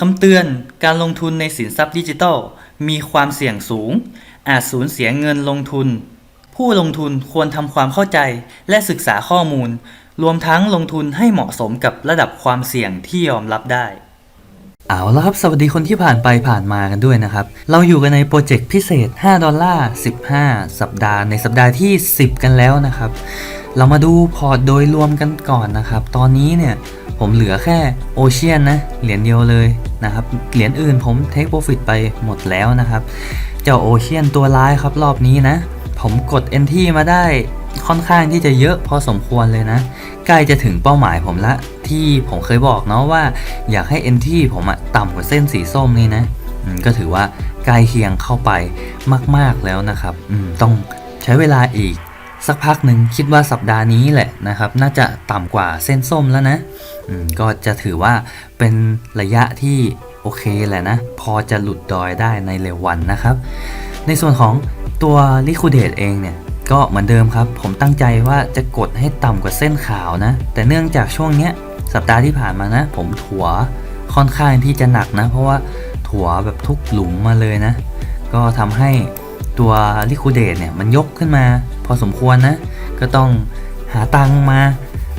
คำเตือนการลงทุนในสินทรัพย์ดิจิทัล มีความเสี่ยงสูง อาจสูญเสียเงินลงทุน ผู้ลงทุนควรทำความเข้าใจและศึกษาข้อมูล รวมทั้งลงทุนให้เหมาะสมกับระดับความเสี่ยงที่ยอมรับได้เอาละครับ สวัสดีคนที่ผ่านไปผ่านมากันด้วยนะครับ เราอยู่กันในโปรเจกต์พิเศษ 5 ดอลลาร์ 15 สัปดาห์ ในสัปดาห์ที่ 10 กันแล้วนะครับ เรามาดูพอร์ตโดยรวมกันก่อนนะครับ ตอนนี้เนี่ย ผมเหลือแค่โอเชียนนะ เหรียญเดียวเลยนะครับ เหรียญอื่นผมเทคโปรฟิตไปหมดแล้วนะครับ เจ้าโอเชียนตัวร้ายครับรอบนี้นะ ผมกด e n t r มาได้ค่อนข้างที่จะเยอะพอสมควรเลยนะ ใกล้จะถึงเป้าหมายผมละ ที่ผมเคยบอกเนาะว่า อยากให้ n t ผมอะต่ำกว่าเส้นสีส้มนี่นะก็ถือว่าใกล้เคียงเข้าไปมาก ๆแล้วนะครับต้องใช้เวลาอีก สักพักหนึ่งคิดว่าสัปดาห์นี้แหละนะครับ น่าจะต่ำกว่าเส้นส้มแล้วนะก็จะถือว่าเป็นระยะที่โอเคแหละนะ พอจะหลุดดอยได้ในเร็ววันนะครับ ในส่วนของตัว Liquidate เองเนี่ยก็เหมือนเดิมครับ ผมตั้งใจว่าจะกดให้ต่ำกว่าเส้นขาวนะ แต่เนื่องจากช่วงเนี้ยสัปดาห์ที่ผ่านมานะ ผมถัวค่อนข้างที่จะหนักนะ เพราะว่าถัวแบบทุกหลุมมาเลยนะ ก็ทำให้ ตัว Liquidate เนี่ยมันยกขึ้นมา พอสมควรนะ ก็ต้องหาตังมา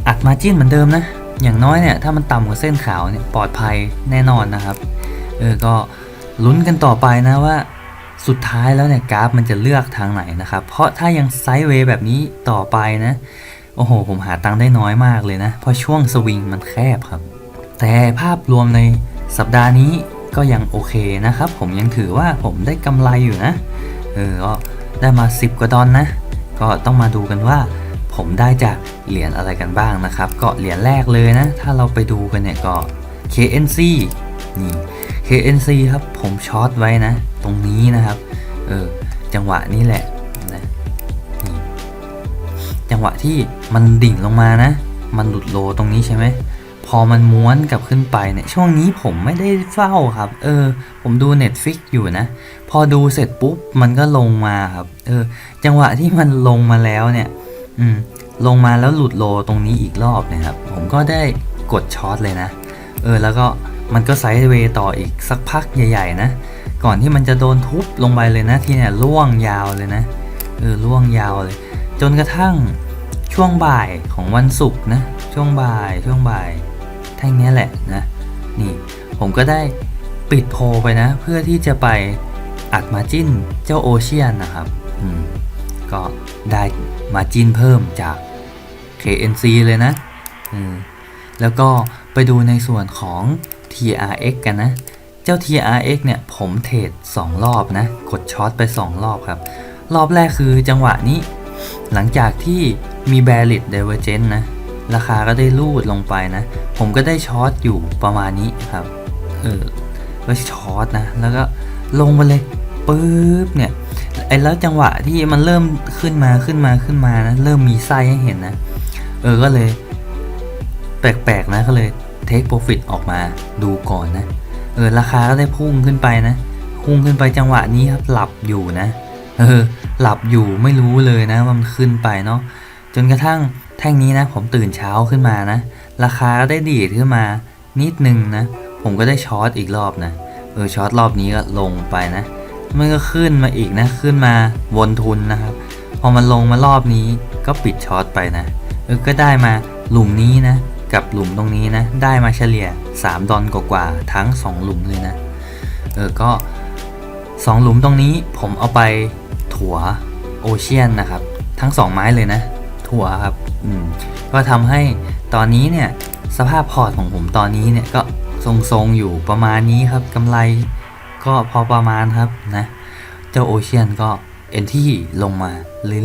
อัดมาจิ้นเหมือนเดิมนะ อย่างน้อยเนี่ยถ้ามันต่ำกว่าเส้นขาวเนี่ยปลอดภัยแน่นอนนะครับเออก็ลุ้นกันต่อไปนะว่าสุดท้ายแล้วเนี่ยกราฟมันจะเลือกทางไหนนะครับ เพราะถ้ายังไซด์เวย์แบบนี้ต่อไปนะ โอ้โห ผมหาตังค์ได้น้อยมากเลยนะ เพราะช่วงสวิงมันแคบครับ แต่ภาพรวมในสัปดาห์นี้ก็ยังโอเคนะครับ ผมยังถือว่าผมได้กำไรอยู่นะ เออก็ได้มา 10 กว่าดอลนะ ก็ต้องมาดูกันว่าผมได้จากเหรียญอะไรกันบ้างนะครับ ก็เหรียญแรกเลยนะ ถ้าเราไปดูกันเนี่ยก็ KNC นี่ KNC ครับผมช็อตไว้นะ ตรงนี้นะครับ เออจังหวะนี้แหละนะนจังหวะที่มันดิ่งลงมานะ มันหลุดโลตรงนี้ใช่ไหม พอมันม้วนกลับขึ้นไปเนี่ยช่วงนี้ผมไม่ได้เฝ้าครับ เออ ผมดู Netflix อยู่นะ พอดูเสร็จปุ๊บมันก็ลงมาครับ เออ จังหวะที่มันลงมาแล้วเนี่ย อืม ลงมาแล้วหลุดโลตรงนี้อีกรอบนะครับ ผมก็ได้กดช็อตเลยนะ เออ แล้วก็มันก็ไซด์เวย์ต่ออีกสักพักใหญ่ ๆ นะ ก่อนที่มันจะโดนทุบลงไปเลยนะที่เนี่ยล่วงยาวเลยนะ เออล่วงยาวเลย จนกระทั่งช่วงบ่ายของวันศุกร์นะ ช่วงบ่ายช่วงบ่าย แท่งนี้แหละนะนี่ผมก็ได้ปิดโพไปนะ เพื่อที่จะไปอัดมาจิ้นเจ้าโอเชียนนะครับอืมก็ได้มาจิ้นเพิ่มจาก KNC เลยนะอืมแล้วก็ไปดูในส่วนของ TRX กันนะ เจ้า TRX เนี่ยผมเทรด2 รอบนะ กดช็อตไป 2 รอบครับ รอบแรกคือจังหวะนี้ หลังจากที่มี Bearish Divergence นะ ราคาก็ได้ลูดลงไปนะ ผมก็ได้ช็อตอยู่ประมาณนี้ครับ เออก็ช็อตนะ แล้วก็ลงไปเลยปึ๊บเนี่ย ไอ้แล้วจังหวะที่มันเริ่มขึ้นมาขึ้นมาขึ้นมานะ เริ่มมีไส้ให้เห็นนะ เออ ก็เลย แปลกๆนะ ก็เลยเทคโปรฟิตออกมาดูก่อนนะ เออ ราคาก็ได้พุ่งขึ้นไปนะ พุ่งขึ้นไปจังหวะนี้ครับ หลับอยู่นะ เออ หลับอยู่ไม่รู้เลยนะว่ามันขึ้นไปเนาะ จนกระทั่ง แท่งนี้นะผมตื่นเช้าขึ้นมานะ ราคาก็ได้ดีดขึ้นมานิดนึงนะ ผมก็ได้ช็อตอีกรอบนะเออช็อตรอบนี้ก็ลงไปนะ มันก็ขึ้นมาอีกนะ ขึ้นมาวนทุนนะครับ พอมันลงมารอบนี้ก็ปิดช็อตไปนะเออก็ได้มาหลุมนี้นะ กับหลุมตรงนี้นะ ได้มาเฉลี่ย 3 ดอลกว่าๆทั้ง 2 หลุมเลยนะ เออก็ 2 หลุมตรงนี้ผมเอาไปถั่วโอเชียนนะครับ ทั้ง 2 ไม้เลยนะ ถั่วครับ ก็ทำให้ตอนนี้เนี่ยสภาพพอร์ตของผมตอนนี้เนี่ยก็ทรงๆอยู่ประมาณนี้ครับกำไรก็พอประมาณครับนะ เจ้าโอเชียนก็เอ็นที่ลงมา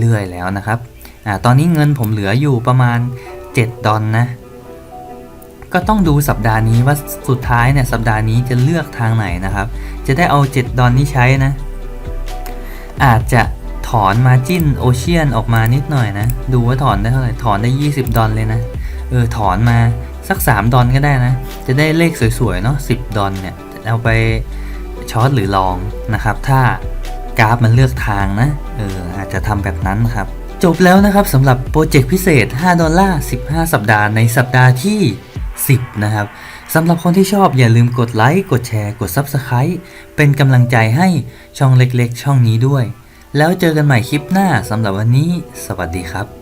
เรื่อยๆแล้วนะครับอ่าตอนนี้เงินผมเหลืออยู่ประมาณ 7 ดอลนะ ก็ต้องดูสัปดาห์นี้ว่าสุดท้ายเนี่ยสัปดาห์นี้จะเลือกทางไหนนะครับ จะได้เอา 7 ดอลนี้ใช้นะ อาจจะ ถอนมาจิ้นโอเชียนออกมานิดหน่อยนะ ดูว่าถอนได้เท่าไหร่ ถอนได้ 20 ดอลเลยนะ เออ ถอนมาสัก 3 ดอลก็ได้นะ จะได้เลขสวยๆ เนาะ10 ดอลเนี่ย เอาไปช็อตหรือลองนะครับ ถ้ากราฟมันเลือกทางนะ เออ อาจจะทำแบบนั้นครับ จบแล้วนะครับสำหรับโปรเจกต์พิเศษ 5 ดอลลาร์ 15 สัปดาห์ในสัปดาห์ที่ 10 นะครับสำหรับคนที่ชอบอย่าลืมกดไลค์ กดแชร์ กด Subscribe เป็นกำลังใจให้ช่องเล็กๆ ช่องนี้ด้วย แล้วเจอกันใหม่คลิปหน้าสำหรับวันนี้ สวัสดีครับ